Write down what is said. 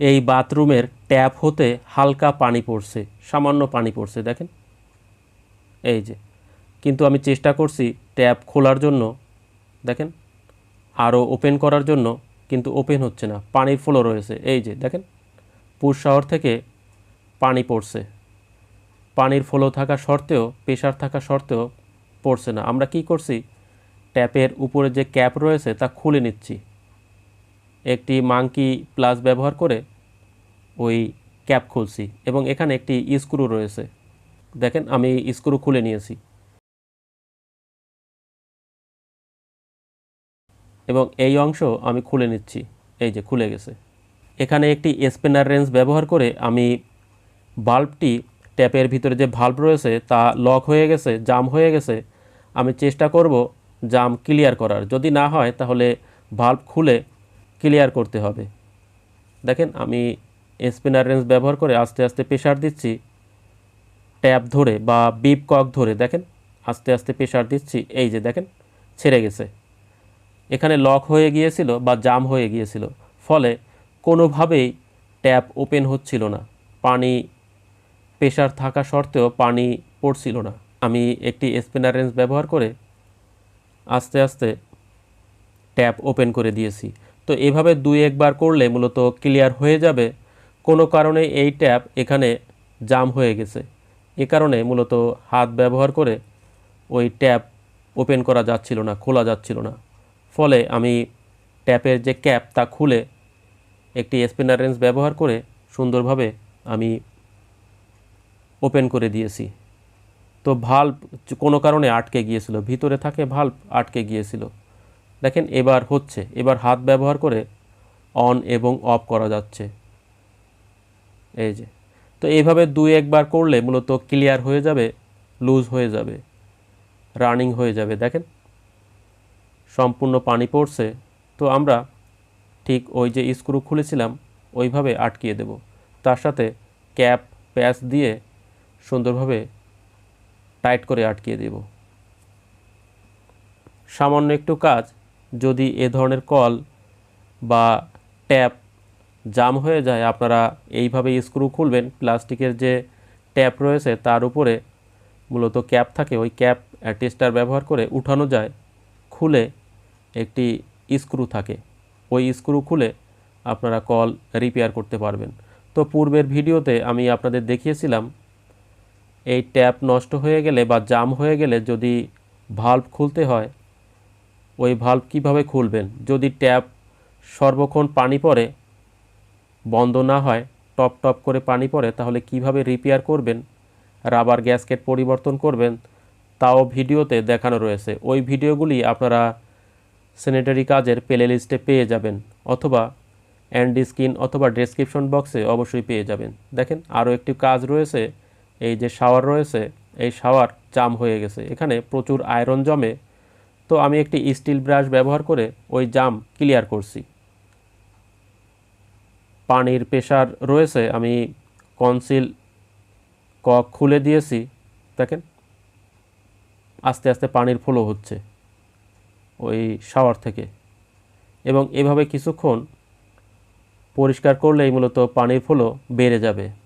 এই বাথরুমের ট্যাপ হতে হালকা পানি পড়ছে, সামান্য পানি পড়ছে, দেখেন। এই যে, কিন্তু আমি চেষ্টা করছি ট্যাপ খোলার জন্য, দেখেন, আরও ওপেন করার জন্য, কিন্তু ওপেন হচ্ছে না, পানির ফ্লো রয়েছে। এই যে, দেখেন পুর শহর থেকে পানি পড়ছে। পানির ফ্লো থাকা সত্ত্বেও প্রেশার থাকা সত্ত্বেও পড়ছে না। আমরা কি করছি, ট্যাপের উপরে যে ক্যাপ রয়েছে, তা খুলে নিচ্ছি। একটি মাংকি প্লাস ব্যবহার করে ওই ক্যাপ খুলছি এবং এখানে একটি স্ক্রু রয়েছে। দেখেন, আমি স্ক্রু খুলে নিয়েছি। এবং এই অংশ আমি খুলে নিচ্ছি। এই যে, খুলে গেছে। এখানে একটি স্পিনার রেঞ্জ ব্যবহার করে আমি বাল্বটি ট্যাপের ভিতরে যে ভাল্ব রয়েছে, তা লক হয়ে গেছে জাম হয়ে গেছে। আমি চেষ্টা করব জাম ক্লিয়ার করার। যদি না হয়, তাহলে ভাল্ব খুলে ক্লিয়ার করতে হবে। দেখেন, আমি স্পিনার রেঞ্জ ব্যবহার করে আস্তে আস্তে প্রেশার দিচ্ছি, ট্যাপ ধরে বা বিপ কক ধরে, দেখেন, আস্তে আস্তে প্রেশার দিচ্ছি, এই যে দেখেন, ছেড়ে গেছে। এখানে লক হয়ে গিয়েছিল বা জাম হয়ে গিয়েছিল, ফলে কোনোভাবেই ট্যাপ ওপেন হচ্ছিল না। পানি প্রেশার থাকা সত্ত্বেও পানি পড়ছিল না। আমি একটি স্পিনার রেঞ্জ ব্যবহার করে আস্তে আস্তে ট্যাপ ওপেন করে দিয়েছি। তো এভাবে দুই একবার করলে মূলত ক্লিয়ার হয়ে যাবে। কোনো কারণে এই ট্যাপ এখানে জাম হয়ে গেছে। এ কারণে মূলত হাত ব্যবহার করে ওই ট্যাপ ওপেন করা যাচ্ছিল না, খোলা যাচ্ছিল না। ফলে আমি ট্যাপের যে ক্যাপ তা খুলে একটি স্পিনার রেঞ্জ ব্যবহার করে সুন্দরভাবে আমি ওপেন করে দিয়েছি। তো ভাল্ব কোনো কারণে আটকে গিয়েছিল, ভিতরে থাকে ভাল্ব আটকে গিয়েছিল। দেখেন এবার হচ্ছে, এবার হাত ব্যবহার করে অন এবং অফ করা যাচ্ছে। এই যে, তো এইভাবে দুই একবার করলে মূলত ক্লিয়ার হয়ে যাবে, লুজ হয়ে যাবে, রানিং হয়ে যাবে, দেখেন। সম্পূর্ণ পানি পড়ছে, তো আমরা ঠিক ওই যে স্ক্রু খুলেছিলাম, ওইভাবে আটকিয়ে দেব। তার সাথে ক্যাপ, প্যাচ দিয়ে সুন্দরভাবে টাইট করে আটকিয়ে দেব। সামান্য একটু কাজ যদি এ ধরনের কল বা ট্যাপ জাম হয়ে যায়, আপনারা এইভাবে স্ক্রু খুলবেন। প্লাস্টিকের যে ট্যাপ রয়েছে, তার উপরে মূলত ক্যাপ থাকে। ওই ক্যাপ টেস্টার ব্যবহার করে উঠানো যায়, খুলে একটি স্ক্রু থাকে। ওই স্ক্রু খুলে আপনারা কল রিপেয়ার করতে পারবেন। তো পূর্বের ভিডিওতে আমি আপনাদের দেখিয়েছিলাম, এই ট্যাপ নষ্ট হয়ে গেলে বা জাম হয়ে গেলে যদি ভাল্ব খুলতে হয় ওই ভাল্ব কীভাবে খুলবেন? যদি ট্যাপ সর্বক্ষণ পানি পড়ে, বন্ধ না হয়, টপ টপ করে পানি পড়ে, তাহলে কীভাবে রিপেয়ার করবেন? রাবার গ্যাসকেট পরিবর্তন করবেন? তাও ভিডিওতে দেখানো রয়েছে। ওই ভিডিওগুলি আপনারা স্যানিটারি কাজের প্লে লিস্টে পেয়ে যাবেন, অথবা অ্যান্ডি স্ক্রিন অথবা ডেসক্রিপশন বক্সে অবশ্যই পেয়ে যাবেন। দেখেন, আরও একটি কাজ রয়েছে, এই যে শাওয়ার রয়েছে, এই শাওয়ার জাম হয়ে গেছে। এখানে প্রচুর আয়রন জমে তো আমি একটি স্টিল ব্রাশ ব্যবহার করে ওই জাম ক্লিয়ার করছি। পানির প্রেশার রয়েছে, আমি কনসিল কক খুলে দিয়েছি, দেখেন। আস্তে আস্তে পানির ফ্লো হচ্ছে ওই শাওয়ার থেকে। এবং এভাবে কিছুক্ষণ পরিষ্কার করলেই মূলত পানির ফ্লো বেড়ে যাবে।